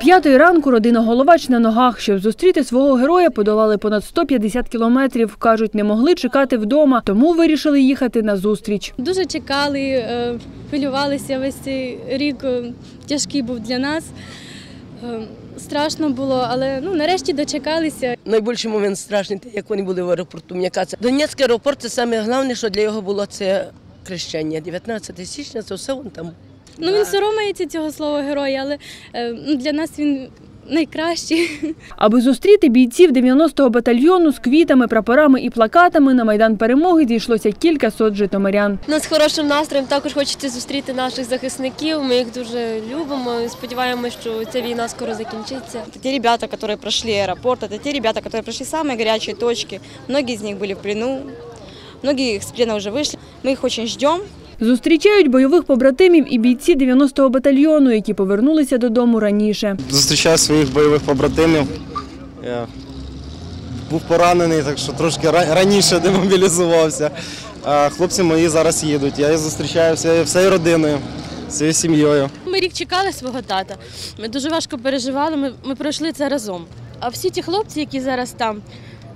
п'ятої ранку родина Головач на ногах. Щоб зустріти свого героя, подолали понад 150 кілометрів. Кажуть, не могли чекати вдома, тому вирішили їхати на зустріч. Дуже чекали, е, хвилювалися весь цей рік. е, Тяжкий був для нас. Е, Страшно було, але ну нарешті дочекалися. Найбільший момент страшний, те, як вони були в аеропорту. Кажеться, Донецький аеропорт це саме головне, що для його було це хрещення. 19 січня, це все він там. Ну він соромається цього слова героя, але е, ну, для нас він найкращий. Аби зустріти бійців 90-го батальйону з квітами, прапорами і плакатами на майдан перемоги зійшлося кілька сот житомирян. Ну, з хорошим настроєм також хочеться зустріти наших захисників. Ми їх дуже любимо. і Сподіваємося, що ця війна скоро закінчиться. Это те ребята, которые прошли аэропорт, это те ребята, которые прошли самые горячие точки. Многие из них были в плену, многие из плена уже вышли. Мы их очень ждем. Зустрічають бойових побратимів і бійці 90-го батальйону, які повернулися додому раніше. Зустрічаю своїх бойових побратимів. Я був поранений, так що трошки раніше демобілізувався. А хлопці мої зараз їдуть. Я їх зустрічаю всією, всією родиною, всією сім'єю. Ми рік чекали свого тата. Ми дуже важко переживали. Ми, ми пройшли це разом. А всі ті хлопці, які зараз там,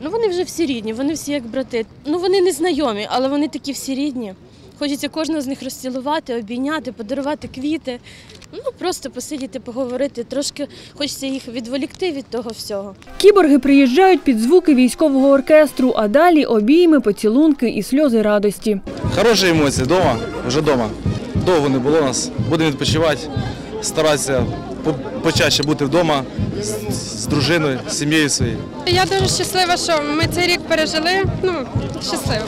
ну вони вже всі рідні, вони всі як брати. Ну вони не знайомі, але вони такі всі рідні. Хочеться кожного з них розцілувати, обійняти, подарувати квіти. Ну просто посидіти, поговорити. Трошки хочеться їх відволікти від того всього. Кіборги приїжджають під звуки військового оркестру, а далі обійми, поцілунки і сльози радості. Хороші емоції вдома, вже вдома. Довго не було нас. Будемо відпочивати, старатися почаще бути вдома з, з дружиною, з сім'єю своєю. Я дуже щаслива, що ми цей рік пережили. Ну, щаслива.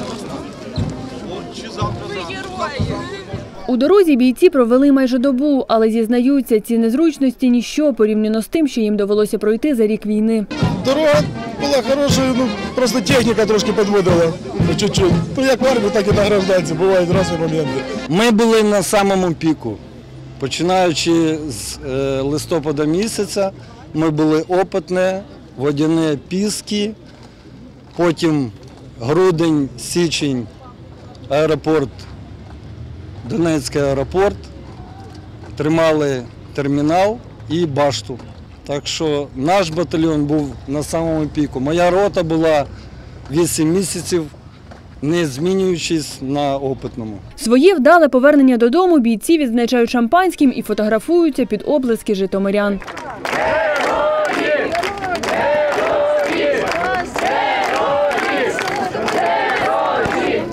У дорозі бійці провели майже добу, але зізнаються, ці незручності ніщо порівняно з тим, що їм довелося пройти за рік війни. Дорога була хорошою, ну просто техніка трошки підводила чуть-чуть. Ну як в армії, так і на гражданці, бувають різні моменти. Ми були на самому піку. Починаючи з е, листопада місяця, ми були опитні, водяні піски, потім грудень, січень, аеропорт, Донецький аеропорт, тримали термінал і башту. Так що наш батальйон був на самому піку. Моя рота була 8 місяців, не змінюючись на опитному. Своє вдале повернення додому бійці відзначають шампанським і фотографуються під облиски житомирян.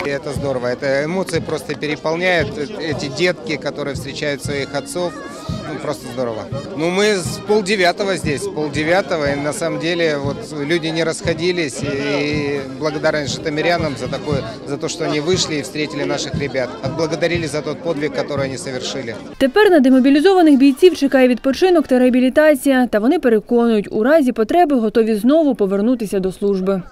И это здорово. Это эмоции просто переполняют. Эти детки, которые встречают своих отцов, ну, просто здорово. Ну, мы с полдевятого здесь, с полдевятого, и на самом деле вот люди не расходились, и благодарность житомирянам за такое, за то, что они вышли и встретили наших ребят. Отблагодарили за тот подвиг, который они совершили. Тепер на демобілізованих бійців чекає відпочинок та реабілітація, та вони переконують, у разі потреби готові знову повернутися до служби.